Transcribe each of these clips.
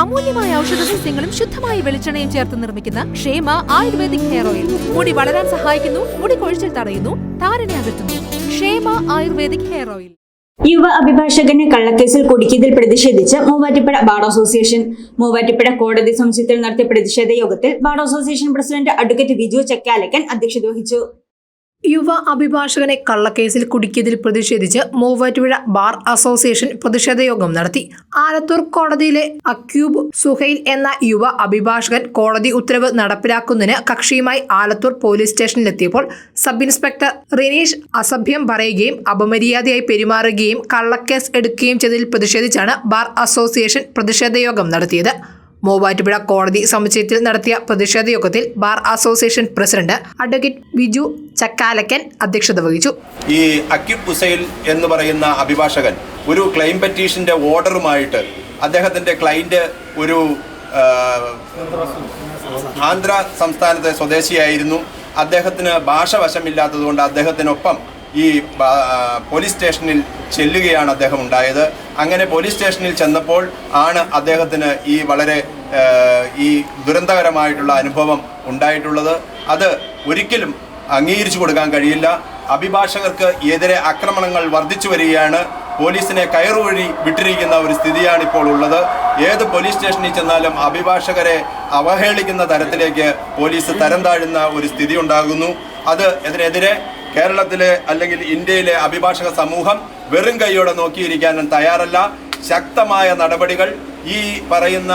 അമൂല്യമായ ഔഷധ സസ്യങ്ങളും ശുദ്ധമായ വെളിച്ചെണ്ണയും ചേർത്ത് നിർമ്മിക്കുന്ന ക്ഷേമ ആയുർവേദിക് ഹെയർ ഓയിൽ. മുടി വളരാൻ സഹായിക്കുന്നു മുടി കൊഴിച്ചിൽ തടയുന്നു താരനെ അകറ്റുന്നു. ക്ഷേമ ആയുർവേദിക് ഹെയർ ഓയിൽ. യുവ അഭിഭാഷകനെ കള്ളക്കേസിൽ കുടുക്കിയതിൽ പ്രതിഷേധിച്ച് മൂവാറ്റുപുഴ ബാർ അസോസിയേഷൻ. മൂവാറ്റുപുഴ കോടതി സമുച്ചയത്തിൽ നടത്തിയ പ്രതിഷേധ യോഗത്തിൽ bar association president advocate Viju Chakkalakkan അധ്യക്ഷത വഹിച്ചു. യുവ അഭിഭാഷകനെ കള്ളക്കേസിൽ കുടുക്കിയതിൽ പ്രതിഷേധിച്ച് മൂവാറ്റുപുഴ ബാർ അസോസിയേഷൻ പ്രതിഷേധ യോഗം നടത്തി. ആലത്തൂർ കോടതിയിലെ അക്യൂബ് സുഹൈൽ എന്ന യുവ അഭിഭാഷകൻ കോടതി ഉത്തരവ് നടപ്പിലാക്കുന്നതിന് കക്ഷിയുമായി ആലത്തൂർ പോലീസ് സ്റ്റേഷനിലെത്തിയപ്പോൾ സബ് ഇൻസ്പെക്ടർ റിനീഷ് അസഭ്യം പറയുകയും അപമര്യാദയായി പെരുമാറുകയും കള്ളക്കേസ് എടുക്കുകയും ചെയ്തതിൽ പ്രതിഷേധിച്ചാണ് ബാർ അസോസിയേഷൻ പ്രതിഷേധ യോഗം നടത്തിയത്. മൂവാറ്റുപുഴ കോടതി സമുച്ചയത്തിൽ നടത്തിയ പ്രതിഷേധ യോഗത്തിൽ bar association president advocate Viju Chakkalakkan അധ്യക്ഷത വഹിച്ചു. ഈ അക്യുബ് ഹുസൈൻ എന്ന് പറയുന്ന അഭിഭാഷകൻ ഒരു ക്ലെയിം പെറ്റീഷന്റെ ഓർഡറുമായിട്ട് അദ്ദേഹത്തിന്റെ ക്ലൈന്റ് ഒരു ആന്ധ്ര സംസ്ഥാനത്തെ സ്വദേശിയായിരുന്നു. അദ്ദേഹത്തിന് ഭാഷ വശമില്ലാത്തതുകൊണ്ട് അദ്ദേഹത്തിനൊപ്പം ഈ പോലീസ് സ്റ്റേഷനിൽ ചെല്ലുകയാണ് അദ്ദേഹം ഉണ്ടായത്. അങ്ങനെ പോലീസ് സ്റ്റേഷനിൽ ചെന്നപ്പോൾ ആണ് അദ്ദേഹത്തിന് ഈ വളരെ ഈ ദുരന്തകരമായിട്ടുള്ള അനുഭവം ഉണ്ടായിട്ടുള്ളത് അത് ഒരിക്കലും അംഗീകരിച്ചു കൊടുക്കാൻ കഴിയില്ല. അഭിഭാഷകർക്ക് എതിരെ ആക്രമണങ്ങൾ വർദ്ധിച്ചു വരികയാണ്. പോലീസിനെ കയറുവഴി വിട്ടിരിക്കുന്ന ഒരു സ്ഥിതിയാണ് ഇപ്പോൾ ഉള്ളത്. ഏത് പോലീസ് സ്റ്റേഷനിൽ ചെന്നാലും അഭിഭാഷകരെ അവഹേളിക്കുന്ന തരത്തിലേക്ക് പോലീസ് തരം താഴുന്ന ഒരു സ്ഥിതി ഉണ്ടാകുന്നു. അത് ഇതിനെതിരെ കേരളത്തിലെ അല്ലെങ്കിൽ ഇന്ത്യയിലെ അഭിഭാഷക സമൂഹം വെറും കൈയോടെ നോക്കിയിരിക്കാനും തയ്യാറല്ല. ശക്തമായ നടപടികൾ ഈ പറയുന്ന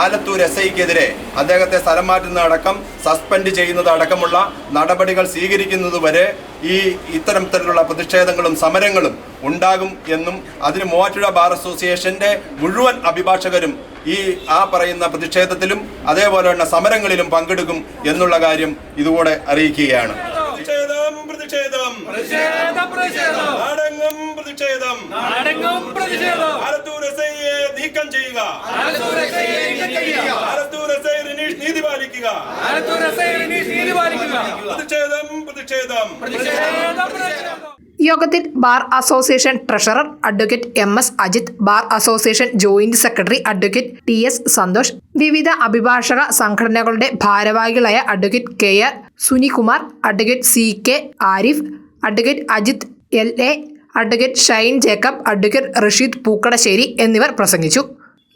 ആലത്തൂർ എസ് ഐക്കെതിരെ അദ്ദേഹത്തെ സ്ഥലം മാറ്റുന്നതടക്കം സസ്പെൻഡ് ചെയ്യുന്നതടക്കമുള്ള നടപടികൾ സ്വീകരിക്കുന്നതുവരെ ഈ ഇത്തരം ഇത്തരത്തിലുള്ള പ്രതിഷേധങ്ങളും സമരങ്ങളും ഉണ്ടാകും എന്നും അതിന് മൂവാറ്റുപുഴ ബാർ അസോസിയേഷന്റെ മുഴുവൻ അഭിഭാഷകരും ഈ ആ പറയുന്ന പ്രതിഷേധത്തിലും അതേപോലെ തന്നെ സമരങ്ങളിലും പങ്കെടുക്കും എന്നുള്ള കാര്യം ഇതുകൂടെ അറിയിക്കുകയാണ്. പ്രതിഷേധം പ്രതിഷേധം. പ്രതിഷേധം പ്രതിഷേധം. നീക്കം ചെയ്യുക. നീതി പാലിക്കുക. പ്രതിഷേധം പ്രതിഷേധം. യോഗത്തിൽ bar association treasurer advocate M S Ajith bar association joint secretary advocate T S Santhosh വിവിധ അഭിഭാഷക സംഘടനകളുടെ ഭാരവാഹികളായ advocate K R Sunikumar advocate C K Arif advocate Ajith L A advocate Shine Jacob advocate Rasheed Pookkadassery എന്നിവർ പ്രസംഗിച്ചു.